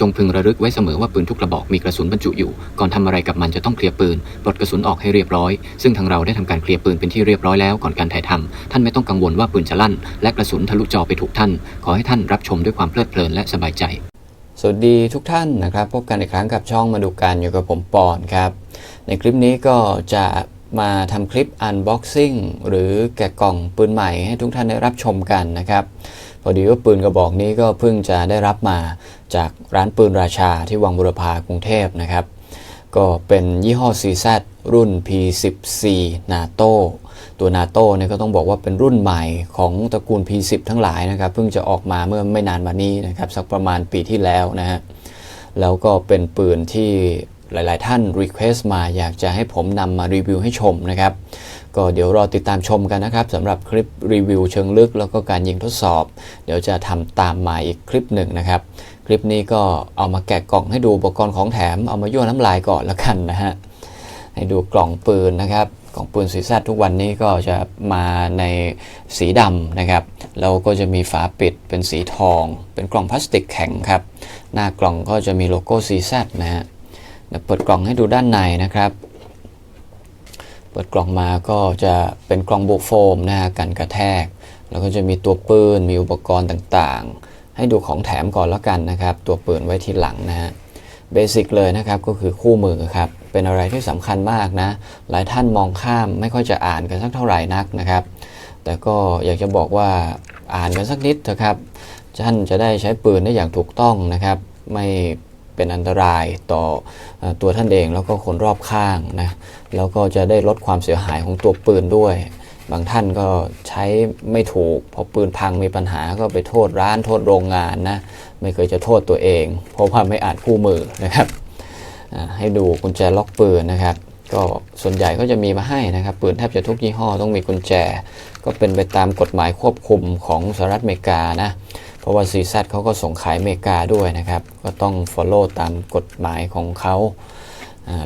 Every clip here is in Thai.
จงพึงระลึกไว้เสมอว่าปืนทุกกระบอกมีกระสุนบรรจุอยู่ ก่อนทำอะไรกับมันจะต้องเคลียร์ปืนปลดกระสุนออกให้เรียบร้อย ซึ่งทางเราได้ทำการเคลียร์ปืนเป็นที่เรียบร้อยแล้วก่อนการถ่ายทำท่านไม่ต้องกังวลว่าปืนจะลั่น และกระสุนทะลุจอไปถูกท่าน ขอให้ท่านรับชมด้วยความเพลิดเพลินและสบายใจ สวัสดีทุกท่านนะครับ พบกันอีกครั้งกับช่องมาดูกันอยู่กับผมปอนครับ ในคลิปนี้ก็จะ มาทำคลิป Unboxing หรือแกะกล่องปืนใหม่ให้ทุกท่านได้รับชมกันนะครับพอดีว่าปืนกระบอกนี้ก็เพิ่งจะได้รับมาจากร้านปืนราชาที่วังบุรพากรุงเทพนะครับ ก็เป็นยี่ห้อ CZ รุ่น P10C NATO ตัว NATO เนี่ยก็ต้องบอกว่าเป็นรุ่นใหม่ของตระกูล P10 ทั้งหลายนะครับ เพิ่งจะออกมาเมื่อไม่นานมานี้นะครับ สักประมาณปีที่แล้วนะฮะแล้วก็เป็นปืนที่ หลาย ๆ ท่านรีเควสต์มาอยากจะให้ผมนำมารีวิวให้ชมนะครับ ก็เดี๋ยวรอติดตามชมกันนะครับสำหรับคลิปรีวิวเชิงลึก แล้วก็การยิงทดสอบ เดี๋ยวจะทำตามมาอีกคลิปหนึ่งนะครับ คลิปนี้ก็เอามาแกะกล่องให้ดูอุปกรณ์ของแถมเอามายั่วน้ำลายก่อนล้วกันนะฮะให้ดูกล่องปืนนะครับกล่องปืนสีแซดทุกวันนี้ก็จะมาในสีดำนะครับแล้วก็จะมีฝาปิดเป็นสีทอง เป็นกล่องพลาสติกแข็งครับ หน้ากล่องก็จะมีโลโก้ CZ นะฮะ ดี๋ยวเปิดกล่องให้ดูด้านในนะครับ เปิดกล่องมาก็จะเป็นกล่องโบโฟมนะฮะกันกระแทก แล้วก็จะมีตัวปืน มีอุปกรณ์ต่างๆ ให้ดูของแถมก่อนแล้วกันนะครับ ตัวปืนไว้ทีหลังนะฮะเบสิกเลยนะครับก็คือคู่มือครับ เป็นอะไรที่สำคัญมากนะ หลายท่านมองข้ามไม่ค่อยจะอ่านกันสักเท่าไหร่นักนะครับ แต่ก็อยากจะบอกว่าอ่านกันสักนิดเถอะครับท่านจะได้ใช้ปืนได้อย่างถูกต้องนะครับ ไม่ เป็นอันตรายต่อตัวท่านเองแล้วก็คนรอบข้างนะแล้วก็จะได้ลดความเสียหายของตัวปืนด้วย บางท่านก็ใช้ไม่ถูกพอปืนพังมีปัญหาก็ไปโทษร้านโทษโรงงานนะไม่เคยจะโทษตัวเอง เพราะว่าไม่อ่านคู่มือนะครับให้ดูกุญแจล็อกปืนนะครับก็ส่วนใหญ่ก็จะมีมาให้นะครับปืนแทบจะทุกยี่ห้อต้องมีกุญแจ ก็เป็นไปตามกฎหมายควบคุมของสหรัฐอเมริกานะ เพราะว่า CZ เขาก็ส่งขายอเมริกาด้วยนะครับ ก็ต้อง follow ตามกฎหมายของเขา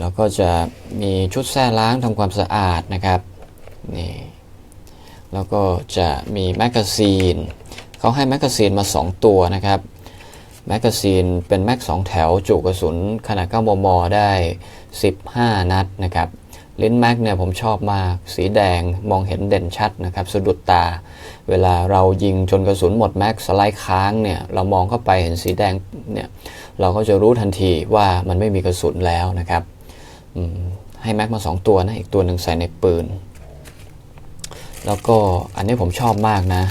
แล้วก็จะมีชุดแส้ล้างทำความสะอาดนะครับนี่แล้วก็จะมีแมกกาซีนเขาให้แมกกาซีนมา 2 ตัวนะครับแมกกาซีนเป็นแม็ก2แถวจุกระสุนขนาด9มม ได้ 15 นัดนะครับ ลิ้นแม็กเนี่ยผมชอบมาก สีแดงมองเห็นเด่นชัดนะครับสะดุดตา เวลาเรายิงจนกระสุนหมดแม็กสไลด์ค้างเนี่ยเรามองเข้าไปเห็นสีแดงเนี่ยเราก็จะรู้ทันทีว่ามันไม่มีกระสุนแล้วนะครับให้แม็กมา 2 ตัวนะอีกตัวหนึ่งใส่ในปืน แล้วก็อันนี้ผมชอบมากนะ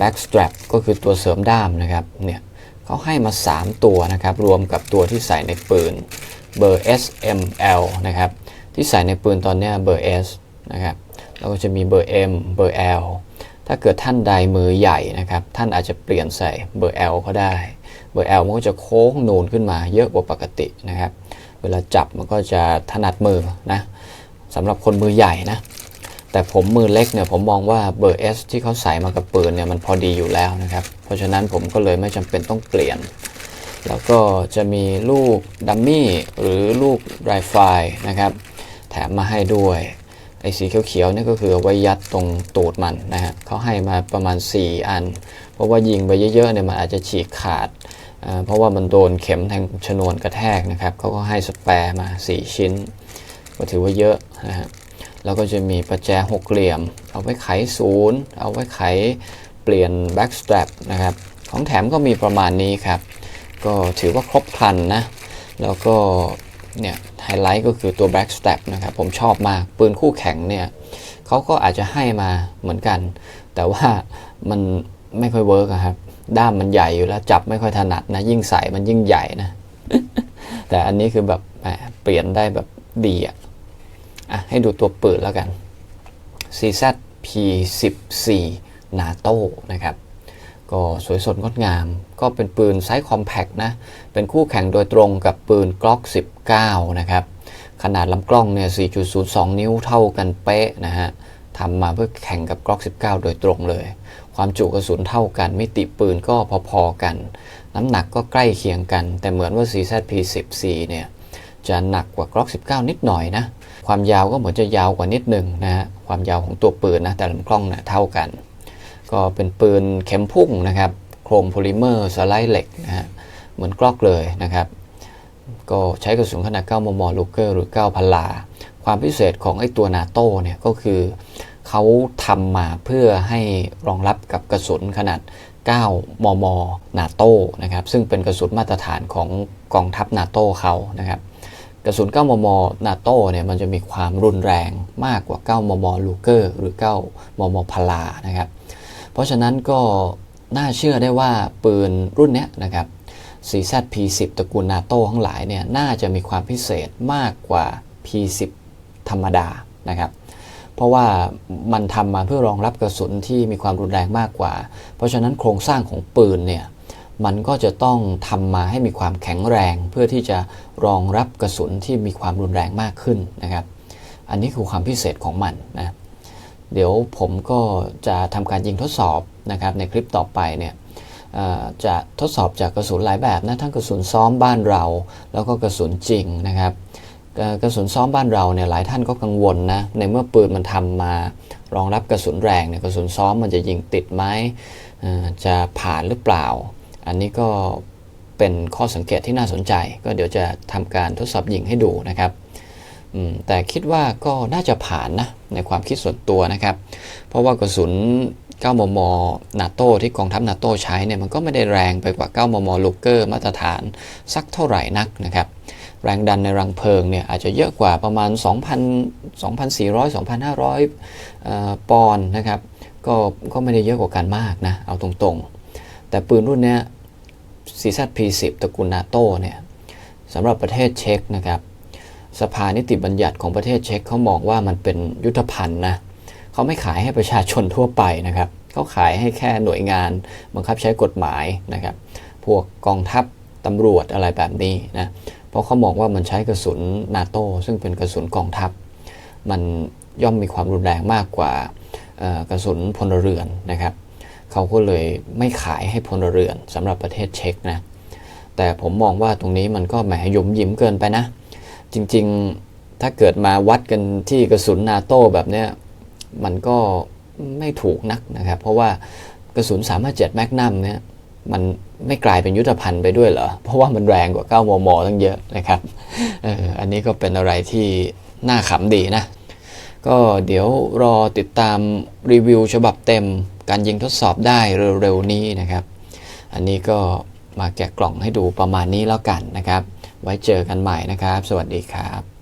back strap ก็คือตัวเสริมด้ามนะครับเนี่ยเขาให้มา 3 ตัวนะครับ รวมกับตัวที่ใส่ในปืนเบอร์ S M L นะครับ ที่ใส่ในปืนตอนนี้เบอร์ S นะครับแล้วก็จะมีเบอร์ M เบอร์ L ถ้าเกิดท่านใดมือใหญ่นะครับ ท่านอาจจะเปลี่ยนใส่เบอร์ L ก็ได้ เบอร์ L มันก็จะโค้งนูนขึ้นมาเยอะกว่าปกตินะครับ เวลาจับมันก็จะถนัดมือนะสำหรับคนมือใหญ่นะ แต่ผมมือเล็กเนี่ยผมมองว่าเบอร์ S ที่เขาใส่มากับปืนเนี่ยมันพอดีอยู่แล้วนะครับ เพราะฉะนั้นผมก็เลยไม่จำเป็นต้องเปลี่ยน แล้วก็จะมีลูกดัมมี่หรือลูกไรไฟนะครับ แถมมาให้ด้วยไอ้สีเขียวๆนี่ก็คือเอาไว้ยัดตรงตูดมันนะฮะเขาให้มาประมาณ 4 อัน เพราะว่ายิงไปเยอะๆเนี่ยมันอาจจะฉีกขาด เพราะว่ามันโดนเข็มแทงชนวนกระแทกนะครับเขาก็ให้สแปร์มา 4 ชิ้น ก็ถือว่าเยอะนะฮะแล้วก็จะมีประแจหกเหลี่ยม เอาไว้ไขศูนย์เอาไว้ไขเปลี่ยน back strap นะครับของแถมก็มีประมาณนี้ครับ ก็ถือว่าครบครันนะ แล้วก็เนี่ย ไฮไลท์ก็คือตัว back strap นะครับ ผมชอบมาก ปืนคู่แข่งเนี่ยเขาก็อาจจะให้มาเหมือนกัน แต่ว่ามันไม่ค่อยเวิร์กครับ ด้ามมันใหญ่อยู่แล้วจับไม่ค่อยถนัดนะ ยิ่งใส่มันยิ่งใหญ่นะ แต่อันนี้คือแบบเปลี่ยนได้แบบดีอะอะ ให้ดูตัวปืนแล้วกัน CZ P14 NATO นะครับ ก็สวยสดงดงาม ก็เป็นปืนไซส์คอมแพคนะ เป็นคู่แข่งโดยตรงกับปืน Glock 19 นะครับ ขนาดลำกล้องเนี่ย 4.02 นิ้วเท่ากันเป๊ะนะฮะทำมาเพื่อแข่งกับกล็อก 19 โดยตรงเลย ความจุกระสุนเท่ากัน มิติปืนก็พอๆกัน น้ำหนักก็ใกล้เคียงกัน แต่เหมือนว่า CZP-10C เนี่ยจะหนักกว่ากล็อก 19 นิดหน่อยนะ ความยาวก็เหมือนจะยาวกว่านิดหนึ่งนะฮะ ความยาวของตัวปืนนะ แต่ลำกล้องเนะเท่ากัน ก็เป็นปืนเข็มพุ่งนะครับ โครงโพลิเมอร์สไลด์เหล็กนะฮะเหมือนกลอกเลยนะครับ ก็ใช้กระสุนขนาด 9 มมลูเกอร์หรือ 9 พันลา ความพิเศษของไอ้ตัวนาโต้เนี่ยก็คือเขาทำมาเพื่อให้รองรับกับกระสุนขนาด 9 มม นาโต้นะครับ ซึ่งเป็นกระสุนมาตรฐานของกองทัพนาโต้เขานะครับกระสุน 9 มม นาโต้เนี่ยมันจะมีความรุนแรงมากกว่า 9 มม ลูเกอร์ หรือ 9 มม พลา นะครับ เพราะฉะนั้นก็น่าเชื่อได้ว่าปืนรุ่นนี้นะครับ CZP10 ตระกูลนาโต้ทั้งหลายเนี่ยน่าจะมีความพิเศษมากกว่า P10 ธรรมดานะครับ เพราะว่ามันทำมาเพื่อรองรับกระสุนที่มีความรุนแรงมากกว่า เพราะฉะนั้นโครงสร้างของปืนเนี่ยมันก็จะต้องทำมาให้มีความแข็งแรง เพื่อที่จะรองรับกระสุนที่มีความรุนแรงมากขึ้นนะครับ อันนี้คือความพิเศษของมันนะ เดี๋ยวผมก็จะทำการยิงทดสอบนะครับในคลิปต่อไปเนี่ยจะทดสอบจากกระสุนหลายแบบนะทั้งกระสุนซ้อมบ้านเรา แล้วก็กระสุนจริงนะครับกระสุนซ้อมบ้านเราเนี่ยหลายท่านก็กังวลนะในเมื่อปืนมันทำมารองรับกระสุนแรงเนี่ยกระสุนซ้อมมันจะยิงติดไหมจะผ่านหรือเปล่า อันนี้ก็เป็นข้อสังเกตที่น่าสนใจ ก็เดี๋ยวจะทำการทดสอบยิงให้ดูนะครับ แต่คิดว่าก็น่าจะผ่านนะในความคิดส่วนตัวนะครับ เพราะว่ากระสุน 9 มม นาโต้ที่กองทัพนาโต้ใช้เนี่ยมันก็ไม่ได้แรงไปกว่า 9 มมลูเกอร์มาตรฐานสักเท่าไหร่นักนะครับ แรงดันในรังเพลิงเนี่ยอาจจะเยอะกว่าประมาณ 2,000 2,400 2,500 ปอนด์นะครับ ก็ก็ไม่ได้เยอะกว่ากันมากนะ เอาตรงๆ แต่ปืนรุ่นเนี้ย CZP10 ตระกูลนาโต้เนี่ยสำหรับประเทศเช็กนะครับ สภานิติบัญญัติของประเทศเช็กเขามองว่ามันเป็นยุทธภัณฑ์นะเขาไม่ขายให้ประชาชนทั่วไปนะครับเขาขายให้แค่หน่วยงานบังคับใช้กฎหมายนะครับพวกกองทัพตำรวจอะไรแบบนี้นะเพราะเขามองว่ามันใช้กระสุนนาโต้ซึ่งเป็นกระสุนกองทัพ มันย่อมมีความรุนแรงมากกว่ากระสุนพลเรือนนะครับเขาก็เลยไม่ขายให้พลเรือนสำหรับประเทศเช็กนะแต่ผมมองว่าตรงนี้มันก็แหมยุมยิ้มเกินไปนะ จริง ๆ ถ้าเกิดมาวัดกันที่กระสุนนาโต้แบบเนี้ยมันก็ไม่ถูกนักนะครับ เพราะว่ากระสุน 357 แมกนัมเนี่ยมันไม่กลายเป็นยุทธภัณฑ์ไปด้วยเหรอ เพราะว่ามันแรงกว่า 9 มม ตั้งเยอะนะครับอออันนี้ก็เป็นอะไรที่น่าขำดีนะ ก็เดี๋ยวรอติดตามรีวิวฉบับเต็มการยิงทดสอบได้เร็วๆนี้นะครับ อันนี้ก็มาแกะกล่องให้ดูประมาณนี้แล้วกันนะครับ ไว้เจอกันใหม่นะครับ สวัสดีครับ